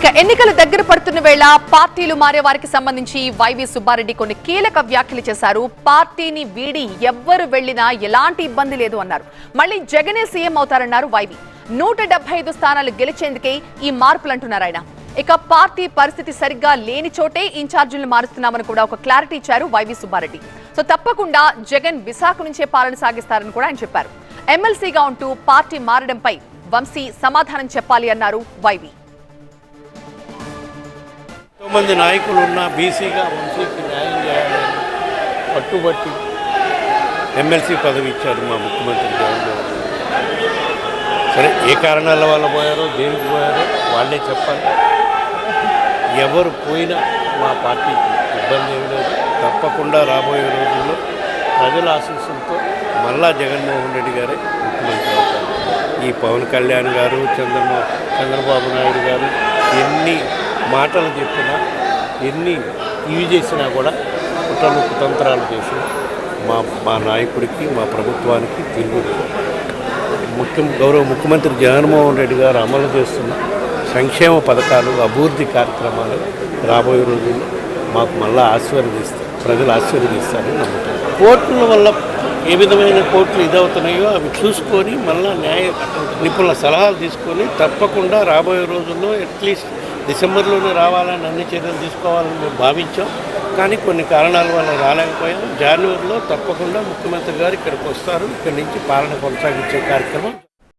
ఇక ఎన్నికలు దగ్గర పడుతున్న వేళ పార్టీలు మారే వారికి సంబంధించి వైవి సుబ్బారెడ్డి కొన్ని కీలక వ్యాఖ్యలు చేశారు. పార్టీని వీడి ఎవ్వరు వెళ్ళినా ఎలాంటి ఇబ్బంది లేదు అన్నారు. మళ్ళీ జగనే సీఎం అవుతారన్నారు వైవి. నూట ఐదు స్థానాలు గెలిచేందుకే ఈ మార్పులు అంటున్నారు ఆయన. ఇక పార్టీ పరిస్థితి సరిగ్గా లేని చోటే ఇన్ఛార్జీలను మారుస్తున్నామని కూడా ఒక క్లారిటీ ఇచ్చారు వైవి సుబ్బారెడ్డి. సో తప్పకుండా జగన్ విశాఖ నుంచే పాలన సాగిస్తారని కూడా ఆయన చెప్పారు. ఎమ్మెల్సీగా ఉంటూ పార్టీ మారడంపై వంశీ సమాధానం చెప్పాలి అన్నారు వైవి. ఎంతోమంది నాయకులు ఉన్న బీసీగా వంశీకి న్యాయం చేయాలని పట్టుబట్టి ఎమ్మెల్సీ పదవి ఇచ్చారు మా ముఖ్యమంత్రి జగన్ సరే ఏ కారణాల వల్ల పోయారో దేనికి పోయారో వాళ్ళే చెప్పాలి. ఎవరు పోయినా మా పార్టీకి ఇబ్బంది ఏమి లేదు. తప్పకుండా రాబోయే రోజుల్లో ప్రజల ఆశీస్సులతో మళ్ళా జగన్మోహన్ రెడ్డి గారే ముఖ్యమంత్రి అవుతారు. ఈ పవన్ కళ్యాణ్ గారు చంద్రమో చంద్రబాబు నాయుడు గారు ఎన్ని మాటలు చెప్పినా ఎన్ని ఇవి చేసినా కూడా కుట్రలు కుతంత్రాలు చేసి మా మా నాయకుడికి మా ప్రభుత్వానికి తిరుగులేదు ముఖ్యం గౌరవ ముఖ్యమంత్రి జగన్మోహన్ రెడ్డి గారు అమలు చేస్తున్న సంక్షేమ పథకాలు అభివృద్ధి కార్యక్రమాలు రాబోయే రోజుల్లో మాకు మళ్ళా ఆశీర్వదిస్తారు. ప్రజలు ఆశీర్వదిస్తారని నమ్ముతారు. కోర్టుల వల్ల ఏ విధమైన కోర్టులు ఇదవుతున్నాయో అవి చూసుకొని మళ్ళీ న్యాయ నిపుణుల సలహాలు తీసుకొని తప్పకుండా రాబోయే రోజుల్లో అట్లీస్ట్ డిసెంబర్లోనే రావాలని అన్ని చర్యలు తీసుకోవాలని మేము భావించాం. కానీ కొన్ని కారణాల వల్ల రాలేకపోయాం. జనవరిలో తప్పకుండా ముఖ్యమంత్రి గారు ఇక్కడికి వస్తారు. ఇక్కడి నుంచి పాలన కొనసాగించే కార్యక్రమం